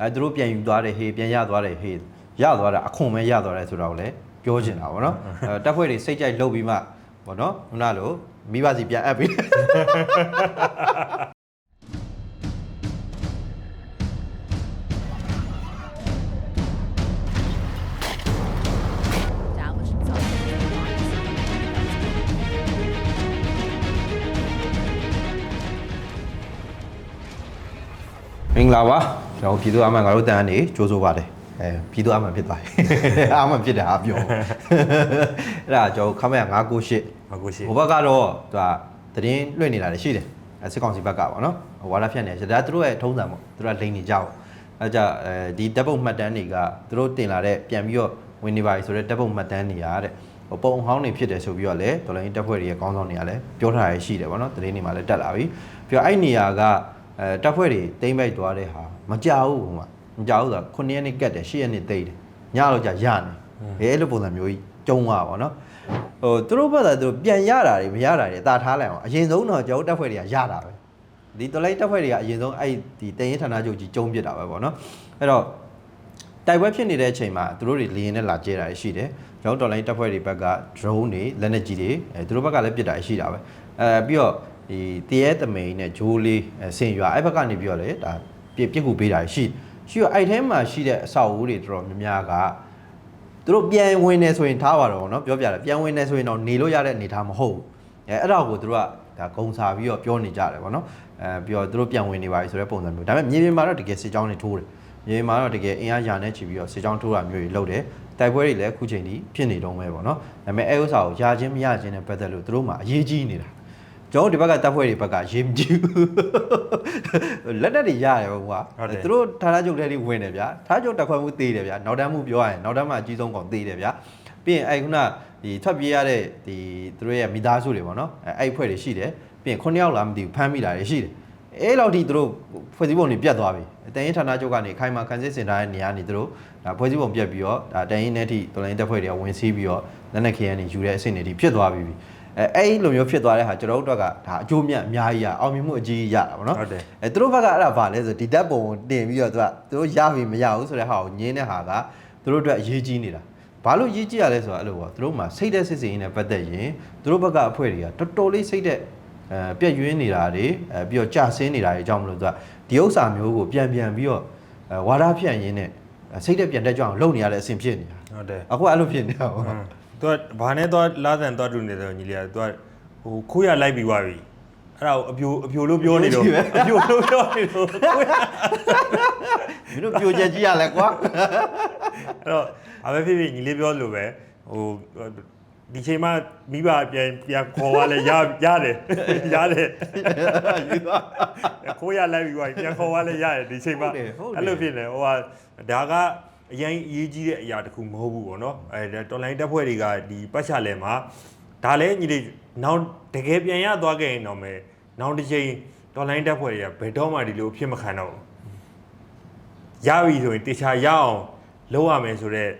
အဲသူတို့ပြန်ယူသွားတယ်ဟေးပြန်ရသွားတယ်ဟေးရသွားတာအခွန်ပဲရသွားတယ်ဆိုတော့လည်းပြောချင်တာဗောနော်အဲတက်ဖွဲ့တွေစိတ်ကြိုက်လှုပ်ပြီးမှဗောနော်ခုနလိုမိဘစီပြန်အပ်ပြီး establish itself as a democracy. မင်္ဂလာပါ ကျွန်တော်ပြည်သူ့အမှန်ငါတို့တန်ကနေကြိုးစိုးပါတယ်အဲပြည်သူ့အမှန်ဖြစ်သွားပြီအမှန်ဖြစ်တယ်အပြောအဲ့ဒါကျွန်တော်ခမရ998မကိုရှိဟိုဘက်ကတော့သူကသတင်းလွှင့်နေတာလည်းရှိတယ်အဲစစ်ကောင်စီဘက်ကပေါ့နော်ဝါဒဖြန့်နေတယ်ဒါသူတို့ရဲ့ထုံးစံပေါ့သူတို့ကလိန်နေကြပေါ့အဲကြအဲဒီတပ်ပုံမှတ်တမ်းတွေကသူတို့တင်လာတဲ့ပြန်ပြီးတော့ဝင်နေပါပြီဆိုတော့တပ်ပုံမှတ်တမ်းတွေကတဲ့ဟိုပုံဟောင်းနေဖြစ်တယ်ဆိုပြီးတော့လည်းဒေါ်လာရင်းတပ်ဖွဲ့တွေရဲ့ကောင်းဆောင်တွေကလည်းပြောထားရရှိတယ်ပေါ့နော်သတင်းတွေမှာလည်းတက်လာပြီပြီးတော့အဲ့နေရာက အဲတပ်ဖွဲ့တွေတိမ့်ပိုက်သွားတဲ့ဟာမကြောက်ဘူးဟိုမှာမကြောက်ဘူးဆိုတာ9ရက်နေ့ကတ်တယ်10ရက်နေ့တိတ်တယ်ညတော့ကြာရနေဘယ်လိုပုံစံမျိုးကြီးကျုံသွားပါပေါ့နော်ဟိုသူတို့ဘက်ကသူတို့ပြန်ရတာတွေမရတာတွေတာထားလိုက်အောင်အရင်ဆုံးတော့ကျွန်တော်တို့တက်ဖွဲ့တွေကရတာပဲဒီတလိုက်တက်ဖွဲ့တွေကအရင်ဆုံးအဲ့ဒီတရင်ဌာနချုပ်ကြီးကျုံးပစ်တာပဲပေါ့နော်အဲ့တော့တိုက်ပွဲဖြစ်နေတဲ့အချိန်မှာသူတို့တွေလေရင်နဲ့လာကျဲတာရှိတယ်ကျွန်တော်တို့တော်လိုင်းတက်ဖွဲ့တွေဘက်က drone တွေလက်နက်ကြီးတွေအဲသူတို့ဘက်ကလည်းပစ်တာရှိတာပဲအဲပြီးတော့ ဒီတရဲသမိန်နဲ့ဂျိုးလေးအဲဆင်ရွာအဲ့ဘက်ကနေပြီးတော့လေဒါပြစ်ပြစ်ခုပေးတာရှိရှိတော့အဲ့ထဲမှာရှိတဲ့အဆောက်အဦတွေတော်တော်များများက သူတို့ပြန်ဝင်နေဆိုရင်ထားပါတော့เนาะပြောပြတယ်ပြန်ဝင်နေဆိုရင်တော့နေလို့ရတဲ့အနေထားမဟုတ်ဘူးအဲအဲ့ဒါကိုသူတို့ကဒါဂုံစာပြီးတော့ပြောနေကြတယ်ဗောနော်အဲပြီးတော့သူတို့ပြန်ဝင်နေပါပြီဆိုတဲ့ပုံစံမျိုးဒါပေမဲ့မြေပြင်မှာတော့တကယ်စစ်ကြောင်းတွေထိုးတယ်မြေပြင်မှာတော့တကယ်အင်အားရာနဲ့ချီပြီးတော့စစ်ကြောင်းထိုးတာမျိုးတွေလုပ်တယ်တိုက်ပွဲတွေလည်းအခုချိန်ထိဖြစ်နေတော့မဲဗောနော်ဒါပေမဲ့အဲဥစ္စာကိုရာချင်းမရချင်းနဲ့ပတ်သက်လို့သူတို့မှအရေးကြီးနေတာ ကျွန်တော်တို့ဒီဘက်ကတပ်ဖွဲ့တွေဘက်ကရေးမကြည့်ဘူးလက်နက်တွေရတယ်ကွာဟုတ်တယ်သူတို့ဌာနချုပ်ထဲတွေဝင်တယ်ဗျာဌာနချုပ်တက်ခွဲမှုသေးတယ်ဗျာနောက်တန်းမှုပြောရရင်နောက်တန်းမှာအကြီးဆုံးကောင်သေးတယ်ဗျာပြီးရင်အဲ့ခုနဒီထွက်ပြေးရတဲ့ဒီသူတို့ရဲ့မိသားစုတွေပေါ့နော်အဲအဲ့ဖွဲ့တွေရှိတယ်ပြီးရင်9ယောက်လားမသိဘူးဖမ်းမိတာတွေရှိတယ်အဲ့လောက်ထိသူတို့ဖွဲ့စည်းပုံတွေပြတ်သွားပြီတန်ရင်ဌာနချုပ်ကနေခိုင်မာခန်းစစ်စင်ထားတဲ့နေရာနေသူတို့ဒါဖွဲ့စည်းပုံပြတ်ပြီးတော့ဒါတန်ရင်နဲ့ထိတော်လိုင်းတက်ဖွဲ့တွေကဝင်စီးပြီးတော့လက်နက်ခဲယမ်းတွေယူတဲ့အဆင့်တွေထိဖြစ်သွားပြီ အဲအဲ့လိုမျိုးဖြစ်သွားတဲ့ဟာကျွန်တော်တို့တော့ကဒါအကျိုးမြတ်အများကြီးရအောင်မြင်မှုအကြီးကြီးရတာပေါ့နော်ဟုတ်တယ်အဲသူတို့ဘက်ကအဲ့ဒါဗာလဲဆိုဒီဓာတ်ပုံကိုတင်ပြီးတော့သူကသူတို့ရပြီမရဘူးဆိုတဲ့ဟာကိုညင်းတဲ့ဟာကသူတို့အတွက်အရေးကြီးနေတာဘာလို့ရေးကြည့်ရလဲဆိုတော့အဲ့လိုပေါ့သူတို့မှာစိတ်တဲ့စစ်စင်ရင်းနဲ့ပတ်သက်ရင်သူတို့ဘက်ကအဖွဲတွေကတော်တော်လေးစိတ်တဲ့အဲပြက်ယွင်းနေတာတွေအဲပြီးတော့ကြာဆင်းနေတာတွေအကြောင်းမလို့သူကဒီဥစ္စာမျိုးကိုပြန်ပြန်ပြီးတော့အဲဝါဒဖြန့်ရင်းနဲ့အဲစိတ်တဲ့ပြန်တက်ကြအောင်လုပ်နေရတဲ့အဆင်ဖြစ်နေတာဟုတ်တယ်အခုအဲ့လိုဖြစ်နေတာပေါ့ သူကဘာနဲ့သွားလာဆန်သွားတူနေတယ်ညီလေးကသူကဟိုခိုးရလိုက်ပြီးသွားပြီအဲ့ဒါကိုအပြိုအပြိုလို့ပြောနေတော့အပြိုလို့ပြောနေတော့ခိုးရမင်းတို့ပြိုချက်ကြီးရလဲကွာအဲ့တော့အမေဖြစ်ဖြစ်ညီလေးပြောလို့ပဲဟိုဒီချိန်မှမိဘပြန်ပြန်ခေါ်သွားလဲရရတယ်ရတယ်ခိုးရလိုက်ပြီးသွားပြီပြန်ခေါ်သွားလဲရတယ်ဒီချိန်မှဟုတ်တယ်ဟုတ်တယ်အဲ့လိုဖြစ်နေဟိုဟာဒါက အရင်အရေးကြီးတဲ့အရာတစ်ခုမဟုတ်ဘူးပေါ့နော်အဲတော်လိုင်းတက်ဖွဲ့တွေကဒီပတ်ချလဲမှာဒါလည်းညီလေးနောက်တကယ်ပြန်ရသွားခဲ့ရင်တော့မယ်နောက်တစ်ချိန်တော်လိုင်းတက်ဖွဲ့တွေကဘယ်တော့မှဒီလိုဖြစ်မခံတော့ဘူးရပြီဆိုရင်တေချာရအောင်လုပ်ရမယ်ဆိုတော့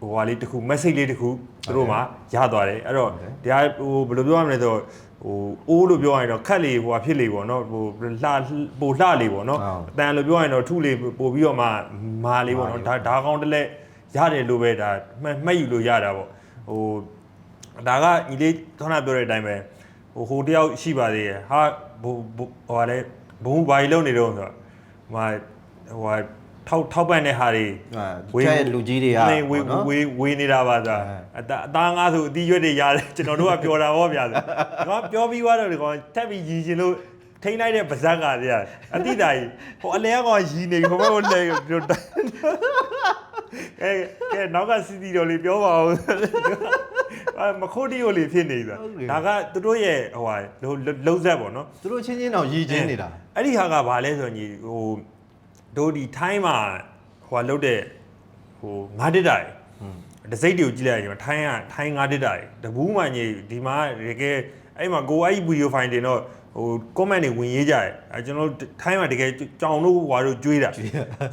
ဟိုဟာလေးတစ်ခု message လေးတစ်ခုသူတို့မှာရသွားတယ်အဲ့တော့တရားဟိုဘယ်လိုပြောရမလဲဆိုတော့ ဟိုအိုးလို့ပြောရရင်တော့ခက်လေဟိုဟာဖြစ်လေပေါ့နော်ဟိုလှပိုလှလေပေါ့နော်ဟုတ်အတန်လို့ပြောရင်တော့ထုလေပို့ပြီးတော့မှမာလေးပေါ့နော်ဒါဒါကောင်းတစ်လက်ရတယ်လို့ပဲဒါမှတ်မှတ်ယူလို့ရတာပေါ့ဟိုဒါကညီလေးခေါင်းပြောတဲ့အတိုင်းပဲဟိုဟိုတယောက်ရှိပါသေးရဲ့ဟာဘိုဟိုဟာလေဘုံဘာကြီးလုံးနေတော့ဆိုတော့ဟိုဟာဟိုဟာ ထောက်ထောက်ပံ့တဲ့ဟာတွေဝေးလူကြီးတွေကဝေးဝေးပေါ့နော်ဝေးဝေးနေတာပါသာအဲအတအသားငါဆိုအတီးရွက်တွေရတယ်ကျွန်တော်တို့ကပြောတာဟောဗျာဆိုကျွန်တော်ပြောပြီးသွားတော့ဒီကောင်ထပ်ပြီးရည်ရှင်လို့ထိန်းလိုက်တဲ့ပါဇက်ကတည်းကအတိတာကြီးဟိုအလဲကောင်ရည်နေပြီဘယ်ဘက်လဲပြောတာအဲကဲနောက်ကစီတီတော်လေးပြောပါဦးအဲမခိုးတီကိုလေးဖြစ်နေပြီဟုတ်တယ်ဒါကသူတို့ရဲ့ဟိုဟာလုံးဆက်ပေါ့နော်သူတို့ချင်းချင်းတော့ရည်ချင်းနေတာအဲ့ဒီဟာကဘာလဲဆိုရင်ညီဟို တို့ဒီထိုင်းမှာဟိုဟာလုတ်တဲ့ဟိုငါးတစ်တိုင်ဒစိတ်တွေကိုကြည့်လိုက်ရင်ထိုင်းကထိုင်းငါးတစ်တိုင်တဘူးမှညီဒီမှာတကယ်အဲ့မှာကိုအဲ့ဒီဗီဒီယိုဖိုင်တင်တော့ဟို comment တွေဝင်ရေးကြတယ်အဲကျွန်တော်တို့ထိုင်းမှာတကယ်ကြောင်တို့ဟွာတို့ကျွေးတာ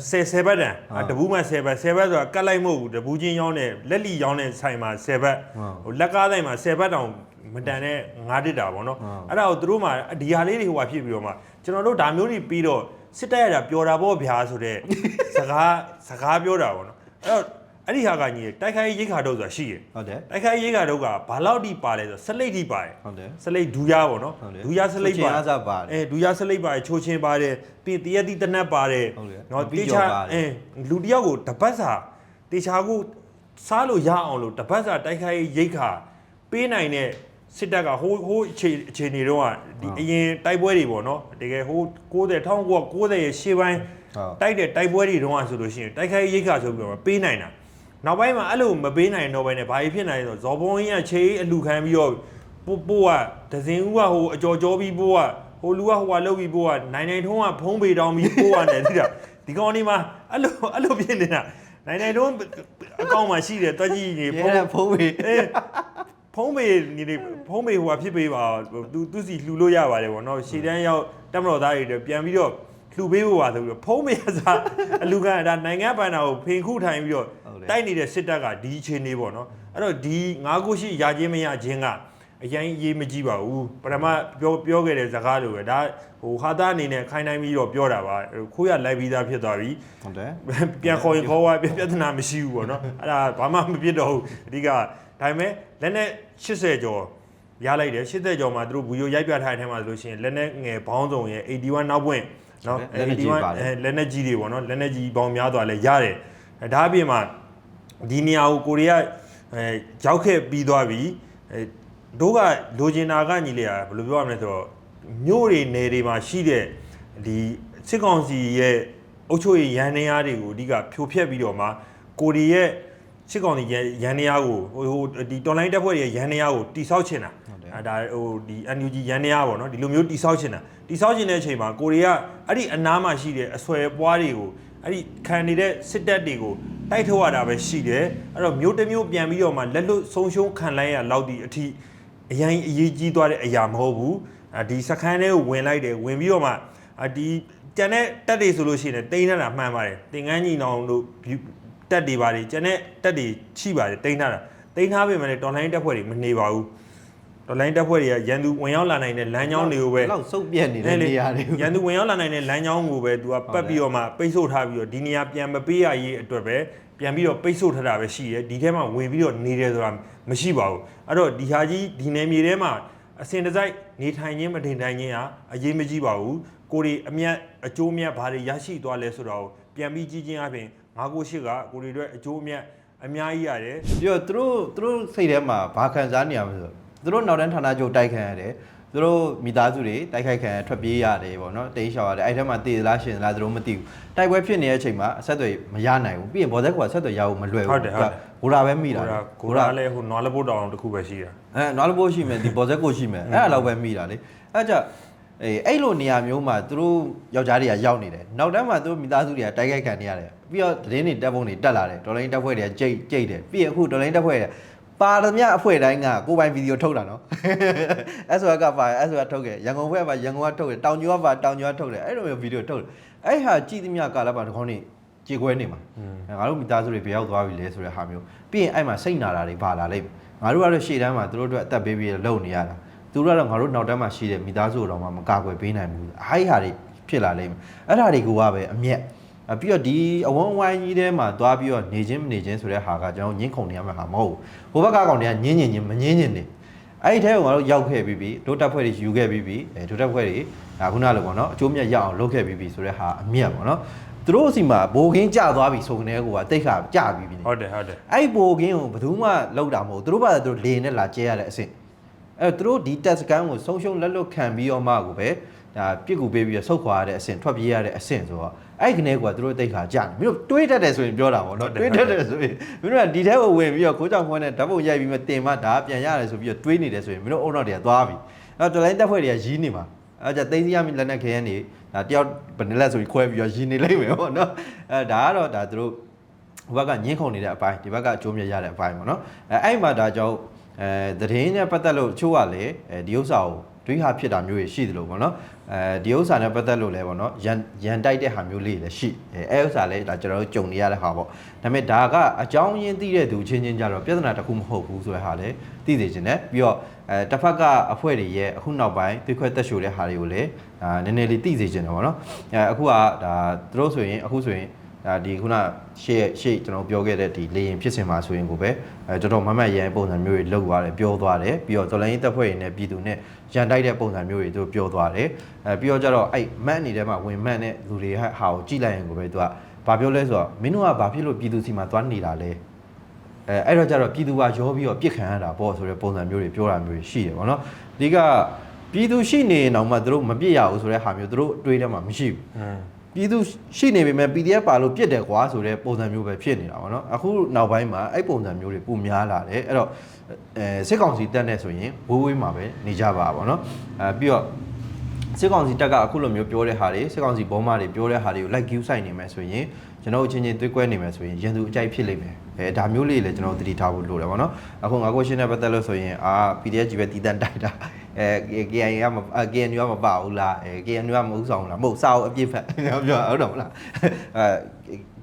ဆယ်ဆယ်ဘတ်တန်အဲတဘူးမှဆယ်ဘတ်ဆယ်ဘတ်ဆိုတာကတ်လိုက်မဟုတ်ဘူးတဘူးချင်းရောင်းတဲ့လက်လီရောင်းတဲ့ဆိုင်မှာဆယ်ဘတ်ဟိုလက်ကားဆိုင်မှာဆယ်ဘတ်တောင်မတန်တဲ့ငါးတစ်တာပေါ့နော်ဟုတ်အဲ့ဒါကိုသူတို့မှဒီဟာလေးတွေဟိုဟာဖြစ်ပြီးတော့မှကျွန်တော်တို့ဒါမျိုးတွေပြီးတော့ စစ်တပ်ရတာပျော်တာပေါ့ဗျာဆိုတဲ့စကားစကားပြောတာပေါ့နော်အဲ့တော့အဲ့ဒီဟာကညီတိုက်ခိုက်ရေးရိတ်ခါတော့ဆိုတာရှိတယ်ဟုတ်တယ်တိုက်ခိုက်ရေးရိတ်ခါတော့ကဘာလောက်ထိပါလဲဆိုတော့ဆက်လိတ်ထိပါတယ်ဟုတ်တယ်စလိတ်ဒူရပေါ့နော်ဟုတ်တယ်ဒူရစလိတ်ပါချိုးချင်အားစားပါတယ်အဲဒူရစလိတ်ပါတယ်ချိုးချင်းပါတယ်ပြီးတရက်တိတနတ်ပါတယ်ဟုတ်တယ်နော်ပြီးတေကြော်ချာပါတယ်အဲလူတစ်ယောက်ကိုတပတ်စာတေချာကိုစားလို့ရအောင်လို့တပတ်စာတိုက်ခိုက်ရေးရိတ်ခါပေးနိုင်တဲ့ စစ်တပ်ကဟိုးဟိုးအခြေအခြေအနေတော့ကဒီအရင်တိုက်ပွဲတွေပေါ့နော်တကယ်ဟိုး90 1990ရဲ့ရှေ့ပိုင်းဟုတ်တိုက်တဲ့တိုက်ပွဲတွေတုန်းကဆိုလို့ရှိရင်တိုက်ခိုက်ရေးရိတ်ခါဆိုပြီးတော့ပေးနိုင်တာနောက်ပိုင်းမှာအဲ့လိုမပေးနိုင်တော့ဘဲနဲ့ဘာကြီးဖြစ်နိုင်လဲဆိုတော့ဇော်ဘုံကြီးကခြေအလူခံပြီးတော့ပို့ပို့ကဒဇင်ဦးကဟိုအကြော်ကြောပြီးပို့ကဟိုလူကဟိုကလှုပ်ပြီးပို့ကနိုင်နိုင်ထုံးကဖုံးပေတောင်းပြီးပို့ရတယ်တိတာဒီကောင်ဒီမှာအဲ့လိုအဲ့လိုဖြစ်နေတာနိုင်နိုင်ထုံးအကောင့်မှာရှိတယ်တွက်ကြည့်နေရဲဖုံးတဲ့ဖုံးပြီးအေး ဖုံးပေနေနေဖုံးပေဟိုကဖြစ်ပေးပါသူသူစီလှူလို့ရပါတယ်ဗောနော်ရှေ့တန်းရောက်တက်မတော်သားတွေတွေပြန်ပြီးတော့လှူပေးဖို့ပါဆိုပြီးတော့ဖုံးပေကစားအလူကန်ဒါနိုင်ငံပန်တာကိုဖင်ခုထိုင်ပြီးတော့တိုက်နေတဲ့စစ်တပ်ကဒီအခြေအနေပေါ့နော်အဲ့တော့ဒီငါးခုရှိရခြင်းမရခြင်းကအရင်အရေးမကြီးပါဘူးပထမပြောပြောခဲ့တဲ့ဇာကားလိုပဲဒါဟိုဟာသားအနေနဲ့ခိုင်းတိုင်းပြီးတော့ပြောတာပါခိုးရလိုက်ပြီးသားဖြစ်သွားပြီဟုတ်တယ်ပြန်ခေါ်ရင်ခေါ်သွားပြပြဿနာမရှိဘူးပေါ့နော်အဲ့ဒါဘာမှမဖြစ်တော့ဘူးအဓိက ဒါပေမဲ့လက်နဲ့80ကျော်ရလိုက်တယ်80ကျော်မှာသူတို့ဗီဒီယိုရိုက်ပြထားတဲ့အထဲမှာဆိုလို့ရှိရင်လက်နဲ့ငယ်ဘောင်းဆောင်ရဲ့81နောက်ပွင့်နော်လက်နဲ့ကြီးပါတယ်အဲလက်နဲ့ကြီးတွေပေါ့နော်လက်နဲ့ကြီးပေါင်းများသွားလဲရတယ်အဲဒါအပြင်မှာဒီနေရာကိုကိုရီးယားအဲရောက်ခဲ့ပြီးသွားပြီအဲတို့ကလိုချင်တာကညီလေးကဘယ်လိုပြောရမလဲဆိုတော့မြို့တွေနယ်တွေမှာရှိတဲ့ဒီစစ်ကောင်စီရဲ့အုပ်ချုပ်ရေးရန်နေရာတွေကိုအဓိကဖြိုဖျက်ပြီးတော့မှကိုရီးယား စစ်ကောင်စီရဲ့ရန်နေရာကိုဟိုဟိုဒီတော်လိုင်းတပ်ဖွဲ့တွေရဲ့ရန်နေရာကိုတိဆောက်ချင်တာဟုတ်တယ်အဲဒါဟိုဒီ NUG ရန်နေရပေါ့နော်ဒီလိုမျိုးတိဆောက်ချင်တာတိဆောက်ချင်တဲ့အချိန်မှာကိုရီးယားအဲ့ဒီအနားမှာရှိတဲ့အဆွဲပွားတွေကိုအဲ့ဒီခံနေတဲ့စစ်တပ်တွေကိုတိုက်ထုတ်ရတာပဲရှိတယ်အဲ့တော့မျိုးတစ်မျိုးပြန်ပြီးတော့မှလက်လွတ်ဆုံးရှုံးခံလိုက်ရလောက်ဒီအထိအရင်အရေးကြီးသွားတဲ့အရာမဟုတ်ဘူးအဒီစခန်းလေးကိုဝင်လိုက်တယ်ဝင်ပြီးတော့မှအဒီကျန်တဲ့တက်တွေဆိုလို့ရှိရင်တိန်းနေတာမှန်ပါတယ်တင်ကန်းညီနောင်တို့ တက်တွေပါတယ်ကျန်တဲ့တက်တွေရှိပါတယ်တိန်းထားတာတိန်းထားပေမဲ့လည်းတော်လိုင်းတက်ဖွဲ့တွေမနေပါဘူးတော်လိုင်းတပ်ဖွဲ့တွေကရန်သူဝင်ရောက်လာနိုင်တဲ့လမ်းကြောင်းတွေကိုပဲလောက်စုပ်ပြက်နေတဲ့နေရာတွေရန်သူဝင်ရောက်လာနိုင်တဲ့လမ်းကြောင်းကိုပဲသူကပတ်ပြီးတော့မှပိတ်ဆို့ထားပြီးတော့ဒီနေရာပြန်မပေးရရေးအတွက်ပဲပြန်ပြီးတော့ပိတ်ဆို့ထားတာပဲရှိတယ်ဒီထဲမှာဝင်ပြီးတော့နေတယ်ဆိုတာမရှိပါဘူးအဲ့တော့ဒီဟာကြီးဒီနယ်မြေထဲမှာအစင်တစိုက်နေထိုင်ခြင်းမထိုင်ထိုင်ခြင်းဟာအရေးမကြီးပါဘူးကိုရီအမျက်အကျိုးအမြတ်ဘာတွေရရှိသွားလဲဆိုတော့ပြန်ပြီးကြည့်ခြင်းအပြင် ငါကိုရှိကကိုရီအတွက်အကျိုးအမြတ်အများကြီးရတယ်ပြီးတော့သူတို့သူတို့စိတ်ထဲမှာဘာခံစားနေရမလဲဆိုတော့သူတို့နောက်တန်းဌာနချုပ်တိုက်ခံရတယ်သူတို့မိသားစုတွေတိုက်ခိုက်ခံရထွက်ပြေးရတယ်ပေါ့နော်တိတ်ရှောင်ရတယ်အဲ့ထက်မှတည်သလားရှင်သလားသူတို့မသိဘူးတိုက်ပွဲဖြစ်နေတဲ့အချိန်မှာအဆက်အသွယ်မရနိုင်ဘူးပြီးရင်ဘောဇက်ကဆက်သွယ်ရဖို့မလွယ်ဟုဘူးတ်တယ်ဟုတ်တယ်ဂိုရာပဲမိတာကိုလေရာကိုရာလည်းဟိုနွားလပုတ်တောင်တစ်ခုပဲရှိတာအဲနွားလဘိုးရှိမယ်ဒီဘောဇက်ကိုရှိမယ်အဲ့ဒါတော့ပဲမိတာလေအဲ့ကြ အေးအဲ့လိုနေရာမျိုးမှာသူတို့ယောက်ျားတွေကရောက်နေတယ်နောက်တန်းမှာသူတို့မိသားစုတွေကတိုက်ခိုက်ခံနေရတယ်ပြီးတော့သတင်းတွေတက်ပုံတွေတက်လာတယ်ဒေါ်လိုင်းတက်ဖွဲ့တွေကကြိတ်ကြိတ်တယ်ပြီးရင်အခုဒေါ်လိုင်းတက်ဖွဲ့တွေပါသမျှအဖွဲ့တိုင်းကကိုယ်ပိုင်ဗီဒီယိုထုတ်တာနော်အဲ့ဆိုကပါအဲ့ဆိုကထုတ်ခဲ့ရန်ကုန်ဘက်ကပါရန်ကုန်ကထုတ်တယ်တောင်ကျောကပါတောင်ကျောကထုတ်တယ်အဲ့လိုမျိုးဗီဒီယိုထုတ်တယ်အဲ့ဟာကြည့်သမျှကာလပါဒီခေါင်းနေကြေခွဲနေမှာငါတို့မိသားစုတွေဘယ်ရောက်သွားပြီလဲဆိုတဲ့ဟာမျိုးပြီးရင်အဲ့မှာစိတ်နာတာတွေပါလာလိမ့်မယ်ငါတို့ကတော့ရှေ့တန်းမှာသူတို့အတွက်အသက်ပေးပြီးလုံနေရတာ သူတို့ကတော့ငါတို့နောက်တန်းမှာရှိတဲ့မိသားစုတော်မှမကာကွယ်ပေးနိုင်ဘူးအဲ့ဟာတွေဖြစ်လာလိမ့်မယ်အဲ့ဒါတွေကပဲအမျက်အပြီးတော့ဒီအဝန်းဝိုင်းကြီးထဲမှာသွားပြီးတော့နေချင်းမနေချင်းဆိုတဲ့ဟာကကျွန်တော်ညှင်းခုန်နေရမယ့်ဟာမဟုတ်ဘူးဟိုဘက်ကကောင်တွေကညင်းညင်ချင်းမညင်းညင်နေအဲ့ဒီထဲကိုငါတို့ရောက်ခဲ့ပြီးပြီဒုတက်ဖွဲ့တွေယူခဲ့ပြီးပြီအဲဒုတက်ဖွဲ့တွေဒါခုနလိုပေါ့နော်အကျိုးမြတ်ရအောင်လုပ်ခဲ့ပြီးပြီဆိုတဲ့ဟာအမျက်ပေါ့နော်သူတို့အစီမှာဘိုးကင်းကြသွားပြီဆိုကနေကိုကတိတ်ခါကြပြီးပြီဟုတ်တယ်ဟုတ်တယ်အဲ့ဘိုကင်းကိုဘယ်သူမှလောက်တာမဟုတ်ဘူးသူတို့ဘာသာသူတို့လေနဲ့လာကျဲရတဲ့အဆင့် အဲ့တော့သူတို့ဒီတက်စကန်ကိုဆုံးရှုံးလက်လွတ်ခံပြီးတော့မှကိုပဲဒါပြစ်ကူပေးပြီးတော့ဆုတ်ခွာရတဲ့အဆင့်ထွက်ပြေးရတဲ့အဆင့်ဆိုတော့အဲ့ဒီကနေကသူတို့တိတ်ခါကြာတယ်မင်းတို့တွေးတတ်တယ်ဆိုရင်ပြောတာပေါ့နော်တွေးတတ်တယ်ဆိုရင်မင်းတို့ကဒီထဲကိုဝင်ပြီးတော့ကိုကြောင်ခွန်းနဲ့ဓာတ်ပုံရိုက်ပြီးမှတင်မှဒါပြန်ရတယ်ဆိုပြီးတော့တွေးနေတယ်ဆိုရင်မင်းတို့အုံနောက်တွေကသွားပြီအဲ့တော့တလိုင်းတက်ဖွဲ့တွေကရီးနေမှာအဲ့ကြသိသိရမီလက်နဲ့ခဲရနေဒါတယောက်ဘယ်နှစ်လက်ဆိုပြီးခွဲပြီးတော့ရီးနေလိမ့်မယ်ပေါ့နော်အဲ့ဒါကတော့ဒါသူတို့ဟိုဘက်ကညင်းခုန်နေတဲ့အပိုင်းဒီဘက်ကအကျိုးမြတ်ရတဲ့အပိုင်းပေါ့နော်အဲအဲ့မှာဒါကြောင့် အဲသတင်းနဲ့ပတ်သက်လို့အချို့ကလည်းအဲဒီဥစ္စာကိုတွေးဟာဖြစ်တာမျိုးတွေရှိတယ်လို့ပေါ့နော်အဲဒီဥစ္စာနဲ့ပတ်သက်လို့လည်းပေါ့နော်ရန်ရန်တိုက်တဲ့ဟာမျိုးလေးတွေလည်းရှိအဲအဲဥစ္စာလည်းဒါကျွန်တော်တို့ကြုံနေရတဲ့ဟာပေါ့ဒါပေမဲ့ဒါကအကြောင်းရင်းသိတဲ့သူချင်းချင်းကြတော့ပြဿနာတစ်ခုမဟုတ်ဘူးဆိုတဲ့ဟာလည်းသိသိချင်းတယ်ပြီးတော့အဲတစ်ဖက်ကအဖွဲ့တွေရဲ့အခုနောက်ပိုင်းသိခွဲတက်ရှိုတဲ့ဟာတွေကိုလည်းဒါနည်းနည်းလေးသိစေချင်တယ်ပေါ့နော်အဲအခုကဒါသူတို့ဆိုရင်အခုဆိုရင် ဒါဒီခုနရှေ့ရှေ့ကျွန်တော်ပြောခဲ့တဲ့ဒီလေရင်ဖြစ်စဉ်မှာဆိုရင်ကိုပဲအဲတော်တော်မမတ်ရန်ပုံစံမျိုးတွေလောက်သွားတယ်ပြောသွားတယ်ပြီးတော့တော်လိုင်းရေးတပ်ဖွဲ့တွေနဲ့ပြည်သူနဲ့ရန်တိုက်တဲ့ပုံစံမျိုးတွေသူပြောသွားတယ်အဲပြီးတော့ကျတော့အဲ့မတ်နေတဲ့မှာဝင်မတ်တဲ့လူတွေဟာဟာကိုကြည့်လိုက်ရင်ကိုပဲသူကဘာပြောလဲဆိုတော့မင်းတို့ကဘာဖြစ်လို့ပြည်သူစီမှာသွားနေတာလဲအဲအဲ့တော့ကျတော့ပြည်သူကရောပြီးတော့ပြစ်ခံရတာပေါ့ဆိုတဲ့ပုံစံမျိုးတွေပြောတာမျိုးတွေရှိတယ်ဗောနော်ဒီကပြည်သူရှိနေအောင်မှသူတို့မပြစ်ရဘူးဆိုတဲ့ဟာမျိုးသူတို့အတွေးထဲမှာမရှိဘူးอืม ပြည်သူရှိနေပေမဲ့ PDF ပါလို့ပြစ်တယ်ကွာဆိုတဲ့ပုံစံမျိုးပဲဖြစ်နေတာပေါ့နော်အခုနောက်ပိုင်းမှာအဲ့ပုံစံမျိုးတွေပုံများလာတယ်အဲ့တော့အဲစစ်ကောင်စီတက်နေဆိုရင်ဝေးဝေးမှာပဲနေကြပါပေါ့နော်အဲပြီးတော့စစ်ကောင်စီတက်ကအခုလိုမျိုးပြောတဲ့ဟာတွေစစ်ကောင်စီဘောမတွေပြောတဲ့ဟာတွေကို like view ဆိုင်နေမယ်ဆိုရင်ကျွန်တော်တို့ချင်းချင်းသွေးကွဲနေမယ်ဆိုရင်ရန်သူအကြိုက်ဖြစ်လိမ့်မယ်အဲဒါမျိုးလေးလည်းကျွန်တော်တို့သတိထားဖို့လိုတယ်ပေါ့နော်အခုငါကိုရှင်းတဲ့ပတ်သက်လို့ဆိုရင်အာ PDF ကြီးပဲတည်တံ့တိုက်တာ အဲ KIA ကမအာ KNU ကမပါဘူးလားအဲ KNU ကမဟုတ်ဆောင်ဘူးလားမဟုတ်စာအုပ်အပြစ်ဖက်ပြောဟုတ်တော့မလားအဲ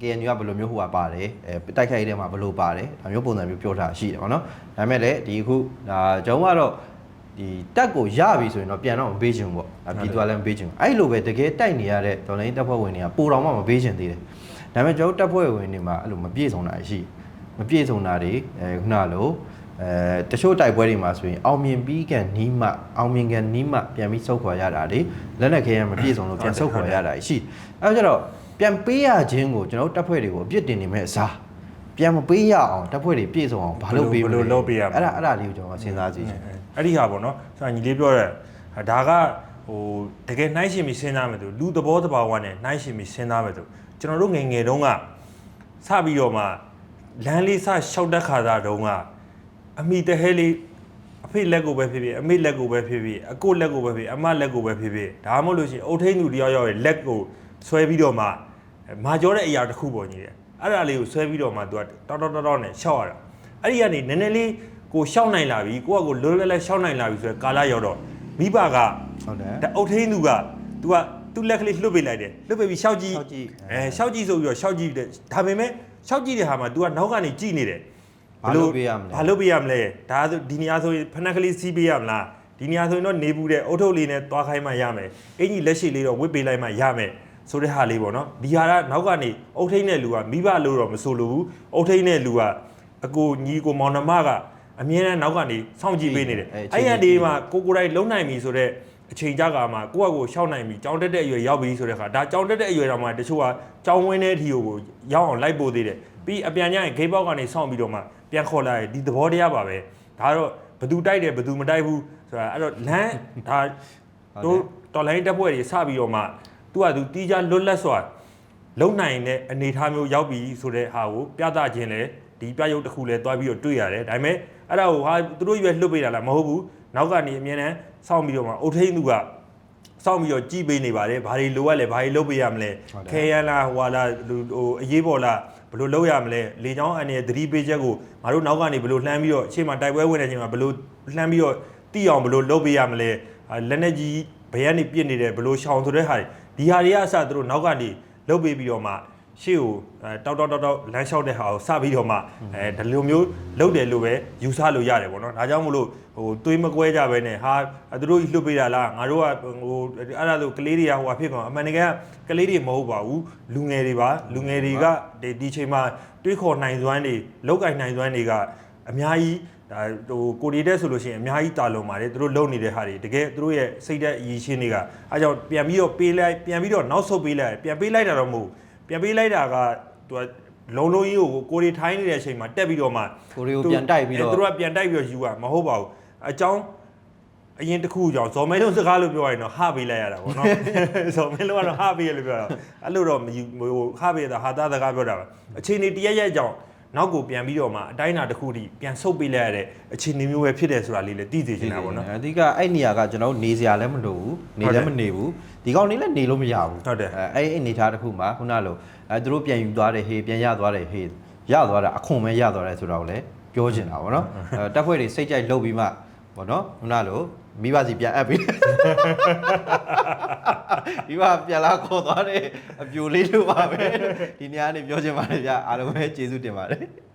KNU ကဘယ်လိုမျိုးဟိုကပါတယ်အဲတိုက်ခိုက်တဲ့မှာဘယ်လိုပါတယ်ဒါမျိုးပုံစံမျိုးပြောတာရှိတယ်ပေါ့နော်ဒါပေမဲ့လည်းဒီအခုဒါကျွန်တော်ကတော့ဒီတက်ကိုရပြီဆိုရင်တော့ပြန်တော့မပေးချင်ဘူးပေါ့ဒါပြည်သူကလည်းမပေးချင်ဘူးအဲ့လိုပဲတကယ်တိုက်နေရတဲ့ဒေါ်လာရင်းတပ်ဖွဲ့ဝင်တွေကပိုတော်မှမပေးချင်သေးတယ်ဒါပေမဲ့ကျွန်တော်တပ်ဖွဲ့ဝင်တွေမှာအဲ့လိုမပြည့်စုံတာရှိမပြည့်စုံတာတွေအဲခုနလို အဲတချို့တိုက်ပွဲတွေမှာဆိုရင်အောင်မြင်ပြီးကန်နီးမှအောင်မြင်ကန်နီးမှပြန်ပြီးဆုတ်ခွာရတာတွေလက်နက်ခဲရမပြည့်စုံလို့ပြန်ဆုတ်ခွာရတာရှိအဲဒါကြတော့ပြန်ပေးရခြင်းကိုကျွန်တော်တို့တပ်ဖွဲ့တွေကိုအပြစ်တင်နေမဲ့အစားပြန်မပေးရအောင်တပ်ဖွဲ့တွေပြည့်စုံအောင်ဘာလုပ်ပေးမလဲဘယ်လိုလုပ်ပေးရမလဲအဲ့ဒါအဲ့ဒါလေးကိုကျွန်တော်စဉ်းစားကြည့်ချင်တယ်အဲ့ဒီဟာပေါ့နော်ဆိုတော့ညီလေးပြောတဲ့ဒါကဟိုတကယ်နှိုင်းရှင်ပြီးစဉ်းစားမယ်သူလူသဘောတဘာဝနဲ့နှိုင်းရှင်ပြီးစဉ်းစားမယ်သူကျွန်တော်တို့ငယ်ငယ်တုန်းကစပြီးတော့မှလမ်းလေးစလျှောက်တက်ခါသားတုန်းက အမိတဟဲလေးအဖေလက်ကိုပဲဖြစ်ဖြစ်အမေလက်ကိုပဲဖြစ်ဖြစ်အကိုလက်ကိုပဲဖြစ်ဖြစ်အမလက်ကိုပဲဖြစ်ဖြစ်ဒါမှမဟုတ်လို့ရှိရင်အုတ်ထိန်သူတယောက်ယောက်ရဲ့လက်ကိုဆွဲပြီးတော့မှမာကြောတဲ့အရာတစ်ခုပေါ်ညီတယ်အဲ့ဒါလေးကိုဆွဲပြီးတော့မှ तू ကတောက်တောက်တောက်တောက်နဲ့ရှောက်ရတာအဲ့ဒီကနေနည်းနည်းလေးကိုရှောက်နိုင်လာပြီကိုကကိုလွယ်လွယ်လေးရှောက်နိုင်လာပြီဆိုတော့ကာလရောက်တော့မိဘက ဟုတ်တယ် ဒါအုတ်ထိန်သူက तू ကသူ့လက်ကလေးလွတ်ပေးလိုက်တယ်လွတ်ပေးပြီးရှောက်ကြည့် ရှောက်ကြည့် အဲရှောက်ကြည့်ဆိုပြီးတော့ရှောက်ကြည့်တယ်ဒါပေမဲ့ရှောက်ကြည့်တဲ့ဟာမှာ तू ကနောက်ကနေကြည့်နေတယ် ဘာလုပ်ပေးရမလဲဘာလုပ်ပေးရမလဲဒါဆိုဒီနေရာဆိုရင်ဖနက်ကလေးစီးပေးရမလားဒီနေရာဆိုရင်တော့နေဘူးတဲ့အုတ်ထုတ်လေးနဲ့သွားခိုင်းမှရမယ်အင်ကြီးလက်ရှိလေးတော့ဝစ်ပေးလိုက်မှရမယ်ဆိုတဲ့ဟာလေးပေါ့နော်ဒီဟာကနောက်ကနေအုတ်ထိန်တဲ့လူကမိဘလို့တော့မဆိုလိုဘူးအုတ်ထိန်တဲ့လူကအကိုညီကိုမောင်နှမကအမြဲတမ်းနောက်ကနေစောင့်ကြည့်ပေးနေတယ်အဲအချိန်အဲ့ကြီးရဒီမှာကိုကိုယ်တိုင်လုံနိုင်ပြီဆိုတော့အချိန်ကြာကမှာကိုယ့်အကိုရှောက်နိုင်ပြီကြောင်းတက်တဲ့အရွယ်ရောက်ပြီဆိုတဲ့ခါဒါကြောင်းတက်တဲ့အရွယ်တော့မှတချို့ကကြောင်းဝင်းတဲ့အထီကိုရောက်အောင်လိုက်ပို့သေးတယ်ပြီးအပြန်ကျရင်ဂိတ်ပေါက်ကနေစောင့်ပြီးတော့မှ ပြန်ခေါ်လာတယ်ဒီသဘောတရားပါပဲဒါတော့ဘသူတိုက်တယ်ဘသူမတိုက်ဘူးဆိုတာအဲ့တော့လမ်းဒါတို့တော်လိုင်းတက်ပွဲတွေစပြီးတော့မှသူကသူတီးကြလွတ်လပ်စွာလုံနိုင်တဲ့အနေအထားမျိုးရောက်ပြီဆိုတဲ့ဟာကိုပြသခြင်းလဲဒီပြရုပ်တစ်ခုလဲတွားပြီးတော့တွေ့ရတယ်ဒါပေမဲ့အဲ့ဒါကိုဟာသူတို့ရွယ်လွတ်ပေးတာလားမဟုတ်ဘူးနောက်ကနေအမြဲတမ်းစောင့်ပြီးတော့မှအုတ်ထိန်သူကစောင့်ပြီးတော့ကြည်ပေးနေပါတယ်ဘာတွေလိုရလဲဘာတွေလုပ်ပေးရမလဲဟုတ်တယ်ခဲရန်လားဟွာလားလူဟိုအရေးပေါ်လား ဘယ်လိုလုပ်ရမလဲလေချောင်းအနေနဲ့သတိပေးချက်ကိုငါတို့နောက်ကနေဘယ်လိုလှမ်းပြီးတော့အချိန်မှာတိုက်ပွဲဝင်တဲ့အချိန်မှာဘယ်လိုလှမ်းပြီးတော့တီးအောင်ဘယ်လိုလုပ်ပေးရမလဲအာလက်နဲ့ကြီးဘယ်ကနေပြစ်နေတယ်ဘယ်လိုရှောင်ဆိုတဲ့ဟာတွေဒီဟာတွေကအစသူတို့နောက်ကနေလုပ်ပေးပြီးတော့မှ ရှေ့ကိုအဲတောက်တောက်တောက်တောက်လမ်းလျှောက်တဲ့ဟာကိုစပြီးတော့မှအဲဒီလိုမျိုးလုပ်တယ်လို့ပဲယူဆလို့ရတယ်ပေါ့နော်ဒါကြောင့်မလို့ဟိုသွေးမကွဲကြပဲနဲ့ဟာသူတို့ကြီးလွတ်ပေးတာလားငါတို့ကဟိုအဲ့ဒါဆိုကလေးတွေကဟိုဟာဖြစ်ကောင်အမှန်တကယ်ကကလေးတွေမဟုတ်ပါဘူးလူငယ်တွေပါလူငယ်တွေကဒီဒီချိန်မှာတွေးခေါ်နိုင်စွမ်းတွေလောက်ကင်နိုင်စွမ်းတွေကအများကြီးဒါဟိုကိုရီတဲ့ဆိုလို့ရှိရင်အများကြီးတာလုံပါတယ်သူတို့လုံနေတဲ့ဟာတွေတကယ်သူတို့ရဲ့စိတ်ဓာတ်အရည်ချင်းတွေကအဲကြောင့်ပြန်ပြီးတော့ပေးလိုက်ပြန်ပြီးတော့နောက်ဆုတ်ပေးလိုက်ပြန်ပေးလိုက်တာတော့မဟုတ် ပြန်ပေးလိုက်တာကသူကလုံလုံးကြီးကိုကိုရီထိုင်းနေတဲ့အချိန်မှာတက်ပြီးတော့မှကိုရီကိုပြန်တိုက်ပြီးတော့သူတို့ကပြန်တိုက်ပြီးတော့ယူရမဟုတ်ပါဘူးအကြောင်းအရင်တစ်ခုကြောင့်ဇော်မဲလုံးစကားလို့ပြောရရင်တော့ဟပေးလိုက်ရတာပေါ့နော်ဇော်မဲလုံးကတော့ဟပေးရလို့ပြောတာအဲ့လိုတော့မယူဟိုဟပေးတာဟာသားစကားပြောတာပါအချိန်နေတရက်ရက်ကြောင့် နောက်ကိုပြန်ပြီးတော့မှအတိုင်းအတာတစ်ခုထိပြန်ဆုတ်ပေးလိုက်ရတဲ့အခြေအနေမျိုးပဲဖြစ်တယ်ဆိုတာလေးလည်းသိစေချင်တာပေါ့နော်အဓိကအဲ့နေရာကကျွန်တော်တို့နေစရာလည်းမလိုဘူးနေလည်းမနေဘူးဒီကောင်နေလည်းနေလို့မရဘူးဟုတ်တယ်အဲအဲ့အနေထားတစ်ခုမှာခုနလိုအဲသူတို့ပြန်ယူသွားတယ်ဟေးပြန်ရသွားတယ်ဟေးရသွားတာအခွန်ပဲရသွားတယ်ဆိုတော့လေပြောချင်တာပေါ့နော်အဲတက်ဖွဲ့တွေစိတ်ကြိုက်လှုပ်ပြီးမှပေါ့နော်ခုနလို မိဘစီပြန်အပ်ပြီးဒီမှာပြန်လာခေါ်သွားတဲ့အပြိုလေးလို့ပါပဲဒီနေရာကနေပြောချင်ပါတယ်ဗျအားလုံးပဲကျေးဇူးတင်ပါတယ်